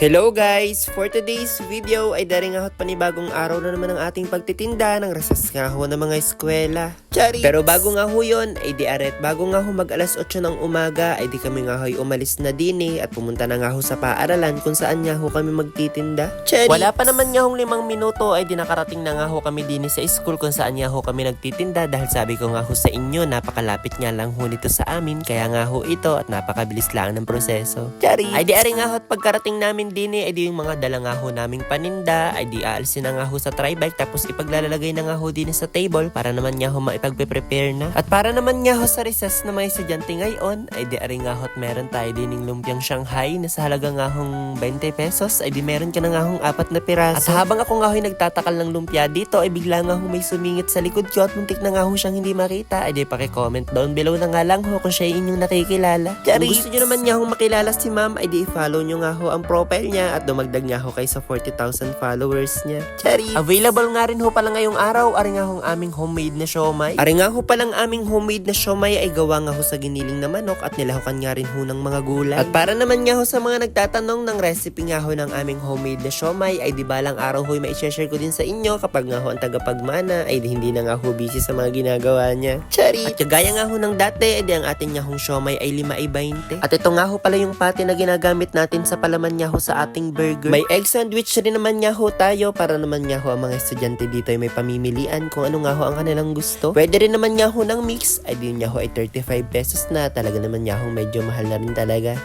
Hello guys! For today's video ay daring ahot panibagong araw na naman ang ating pagtitinda ng resas nga ho ng mga eskwela. Chari! Pero bago nga ho yun, ay di aret, bago nga ho mag alas 8 ng umaga, ay di kami nga ho'y umalis na din eh, at pumunta na nga ho sa paaralan kung saan nga ho kami magtitinda. Chari! Wala pa naman nga hong limang minuto ay di nakarating na nga ho kami din sa school kung saan nga ho kami nagtitinda dahil sabi ko nga ho sa inyo, napakalapit nga lang ho nito sa amin, kaya nga ho ito at napakabilis lang ng proseso. Chari! Ay di ari nga ho at pagkarating namin din eh, ay di yung mga dala nga ho naming paninda, ay di aalsin na nga ho sa tribike tapos ipaglalagay na nga ho din sa table para naman nga ho maipagpe-prepare na. At para naman nga ho sa recess na may estudyante ngayon, ay di ari nga ho at meron tayo din ng lumpiang Shanghai na sa halaga nga hong 20 pesos, ay di meron ka na nga hong apat na piraso. At habang ako nga ho'y nagtatakal ng lumpia dito, ay bigla nga ho may sumingit sa likod ko at muntik na nga ho siyang hindi makita, ay di pakicomment down below na nga lang ho kung siya inyong nakikilala. Kung gusto nyo naman nga hong makilala si ma'am, ay di follow nyo nga ho ang profile niya at dumagdag nga ho kay sa 40,000 followers niya. Chari! Available nga rin ho pala ngayong araw, ari nga hong aming homemade na siomay. Ari nga ho palang aming homemade na siomay ay gawa nga ho sa giniling na manok at nilahukan nga rin ho ng mga gulay. At para naman nga ho sa mga nagtatanong ng recipe nga ho ng aming homemade na siomay ay di balang araw ho may i-share ko din sa inyo kapag nga ho ang tagapagmana ay di hindi na nga ho busy sa mga ginagawa niya. Chari! At kagaya nga ho ng dati, ay di ang ating nga hong siomay ay 5 ay 20. At ito nga ho pala yung pati na ginagamit natin sa palaman nga ho sa ating burger. May egg sandwich rin naman nga ho tayo para naman nga ho ang mga estudyante dito ay may pamimilian kung ano nga ho ang kanilang gusto. Pwede rin naman nga ho ng mix, ay di nga ho ay 35 pesos na. Talaga naman nga ho medyo mahal na rin talaga.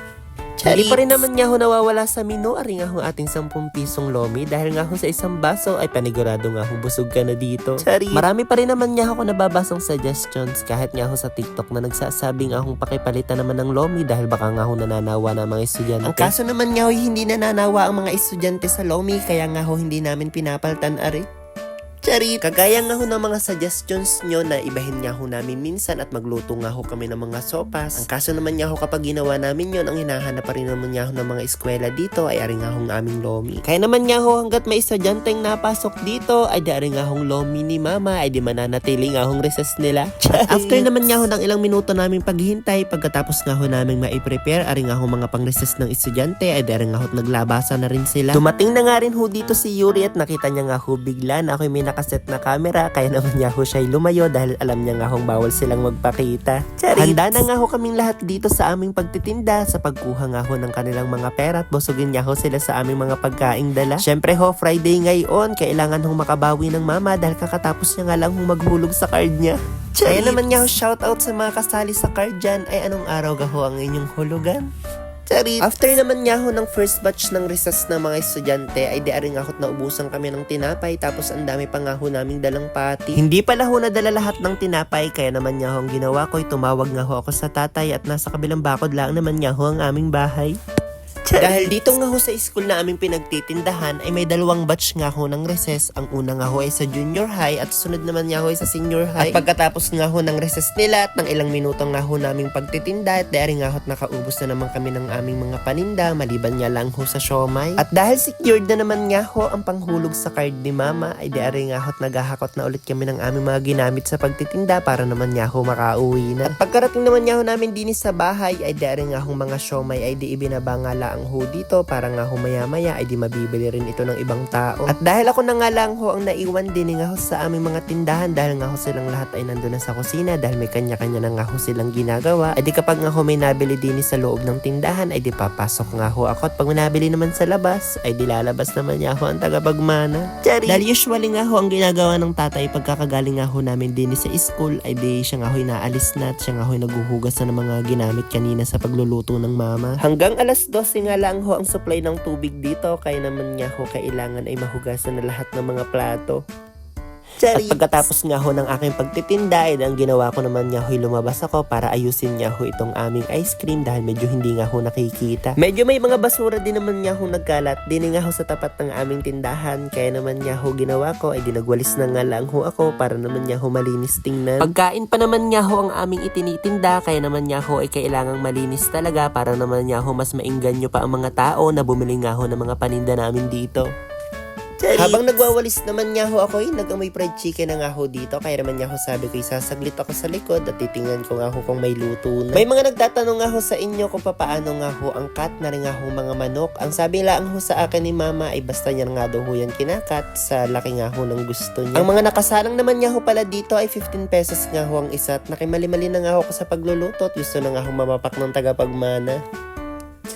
Hindi pa rin naman nga ho nawawala sa menu ari nga ho ating 10 pisong lomi dahil nga ho sa isang baso ay panigurado nga ho busog ka na dito. Chari. Marami pa rin naman nga ako nababasang suggestions kahit nga ho sa TikTok na nagsasabi nga hong pakipalitan naman ng lomi dahil baka nga ho nananawa na mga estudyante. Ang kaso naman nga ho hindi nananawa ang mga estudyante sa lomi kaya nga ho hindi namin pinapaltan ari. Charit! Kagaya nga ho ng mga suggestions nyo na ibahin nga ho namin minsan at magluto nga ho kami ng mga sopas. Ang kaso naman nga ho kapag ginawa namin yon ang hinahanap pa rin naman nga ho ng mga eskwela dito ay ari nga hong aming lomi. Kaya naman nga ho hanggat may estudyanteng napasok dito ay di ari nga hong lomi ni mama ay di mananatili nga hong recess nila. After naman nga ho ng ilang minuto naming paghihintay pagkatapos nga ho naming maiprepare ari nga ho mga pang-recess ng estudyante ay di ari nga ho naglabasa na rin sila. Dumating na nga rin ho dito si Yuri at nakita niya nga ho bigla na ako'y may nakaset na camera kaya naman niya ho siya'y lumayo dahil alam niya nga hong bawal silang magpakita. Charit. Handa na nga ho kaming lahat dito sa aming pagtitinda sa pagkuha nga ho ng kanilang mga pera at busugin nga ho sila sa aming mga pagkaing dala. Syempre ho, Friday ngayon, kailangan hong makabawi ng mama dahil kakatapos niya nga lang hong maghulog sa card niya. Kaya naman nga ho, shoutout sa mga kasali sa card dyan ay anong araw ga ho ang inyong hulugan? Charit. After naman nga ho ng first batch ng recess ng mga estudyante ay di aring akot na ubusan kami ng tinapay tapos ang dami pa nga ho naming dalang pati. Hindi pala ho nadala lahat ng tinapay kaya naman nga ho ang ginawa ko ay tumawag nga ho ako sa tatay at nasa kabilang bakod lang naman nga ho ang aming bahay. Dahil dito nga ho sa school na aming pinagtitindahan ay may dalawang batch nga ho ng recess. Ang una nga ho ay sa junior high at sunod naman nga ho ay sa senior high. At pagkatapos nga ho ng recess nila at ng ilang minuto nga ho naming pagtitinda at dahil nga ho at nakaubos na naman kami ng aming mga paninda maliban nga lang ho sa siomay. At dahil secured na naman nga ho ang panghulog sa card ni mama ay dahil nga ho at naghahakot na ulit kami ng aming mga ginamit sa pagtitinda para naman nga ho makauwi na. At pagkarating naman nga ho namin din sa bahay ay dahil nga ho mga siomay ay di ibinaba nga lang ho dito para nga ho maya-maya ay di mabibili rin ito ng ibang tao. At dahil ako na nga lang ho ang naiwan din nga ho sa aming mga tindahan dahil nga ho silang lahat ay nandun na sa kusina dahil may kanya-kanya na nga ho silang ginagawa. Ay di kapag nga ho may nabili din sa loob ng tindahan ay di papasok nga ho ako at pag nabili naman sa labas ay di lalabas naman niya ho ang tagapagmana. Chari! Dahil usually nga ho ang ginagawa ng tatay pagkakagaling nga ho namin din sa school ay di siya nga ho inaalis na at siya nga ho naghuhugas na ng mga ginamit kanina sa pagluluto ng mama. Hanggang alas 12 nga lang ho ang supply ng tubig dito kaya naman nga ho kailangan ay mahugasan na lahat ng mga plato. At pagkatapos nga ho ng aking pagtitinda, ay ang ginawa ko naman nga ho'y lumabas ako para ayusin nga ho itong aming ice cream dahil medyo hindi nga ho nakikita. Medyo may mga basura din naman nga ho nagkalat, din nga ho sa tapat ng aming tindahan, kaya naman nga ho ginawa ko ay dinagwalis na nga lang ho ako para naman nga ho malinis tingnan. Pagkain pa naman nga ho ang aming itinitinda, kaya naman nga ho ay kailangang malinis talaga para naman nga ho mas maingganyo pa ang mga tao na bumili nga ho ng mga paninda namin dito. Habang nagwawalis naman nga ho ako, eh, nag-amoy fried chicken na nga ho dito. Kaya naman nga ho sabi ko, isasaglit ako sa likod at titingnan ko nga ho kung may luto na. May mga nagtatanong nga ho sa inyo kung papaano nga ho ang cut na rin nga ho mga manok. Ang sabi lang ho sa akin ni mama ay basta niya nga daw ho yan kinakat sa laki nga ho ng gusto niya. Ang mga nakasalang naman nga ho pala dito ay 15 pesos nga ho ang isa at nakimali-mali na nga ho ako sa pagluluto at gusto na nga ho mamapak ng tagapagmana.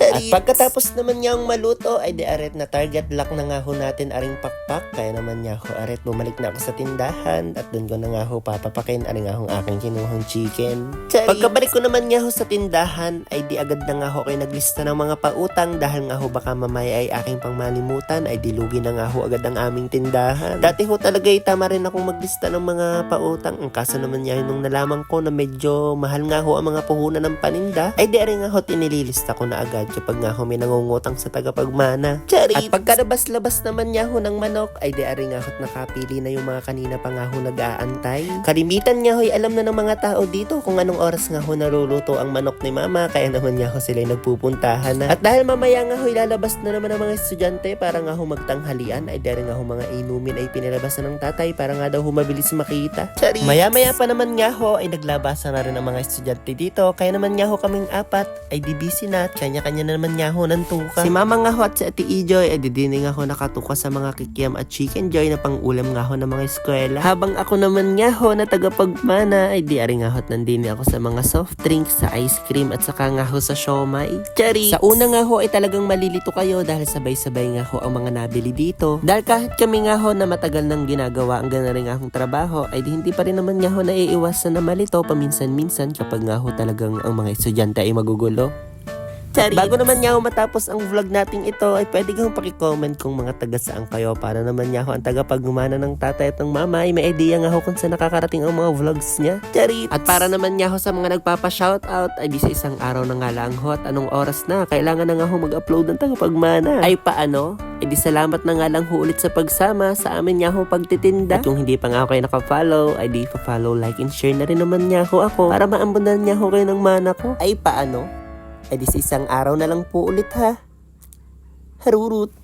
At pagkatapos naman niyang maluto ay di aret na target lock na nga ho natin aring pakpak. Kaya naman niya ho aret bumalik na ako sa tindahan at doon ko na nga ho papapakin aring nga hong aking kinuhang chicken. Pagkabalik ko naman nga ho sa tindahan ay di agad na nga ho kayo naglista ng mga pautang dahil nga ho baka mamaya ay aking pangmalimutan ay dilugi na nga ho agad ang aming tindahan. Dati ho talaga ay tama rin akong maglista ng mga pautang. Ang kaso naman niya nung nalaman ko na medyo mahal nga ho ang mga puhunan ng paninda ay di rin nga ho tinililista ko na agad kapag nga ho may nangungutang sa tagapagmana. At pagkarabas-labas naman niya ho ng manok ay di rin nga ho't nakapili na yung mga kanina pa nga ho nag-aantay. Kalimitan nga ho ay alam na ng mga tao dito kung anong oras nga ho naluluto ang manok ni mama kaya naman nga ho sila nagpupuntahan na. At dahil mamaya nga ho ilalabas na naman ang mga estudyante para nga ho magtanghalian ay di nga ho mga inumin ay pinilabas na ng tatay para nga daw ho mabilis makita. Maya-maya pa naman nga ho ay naglabasan na rin ang mga estudyante dito kaya naman nga ho kaming apat ay di busy na at kanya-kanya na naman nga ho ng tuka. Si mama nga ho at si ate Ijoy ay di din nga ho nakatuka sa mga kikiam at chicken joy na pang-ulam nga ho ng mga eskwela. Habang ako naman nga ho na tagapagmana ay di ari nga ho at nandini ako sa mga soft drinks, sa ice cream at saka nga ho sa siomay. Chari! Sa una nga ho ay talagang malilito kayo dahil sabay-sabay nga ho ang mga nabili dito. Dahil kahit kami nga ho na matagal nang ginagawa ang gana rin nga hong trabaho ay di hindi pa rin naman nga ho naiiwasan na malito paminsan-minsan kapag nga ho talagang ang mga estudyante ay magugulo. At bago naman nga ho matapos ang vlog nating ito ay pwede kang pakicomment kung mga taga saan kayo para naman nga ho ang taga pagmumana ng tatay at ng mama ay may idea nga ho kung saan nakakarating ang mga vlogs niya. Charit! At para naman nga ho sa mga nagpapa-shoutout ay di sa isang araw na nga lang ho at anong oras na kailangan na nga ho mag-upload ng tagapagmana. Ay paano? E di salamat na nga lang ho ulit sa pagsama sa amin nga ho pagtitinda. At kung hindi pa nga ako kayo nakafollow, ay di pa-follow, like, and share na rin naman nga ho ako para maambunan nga ho kayo ng mana ko. Ay paano? Ay di sa isang araw na lang po ulit ha. Harurut.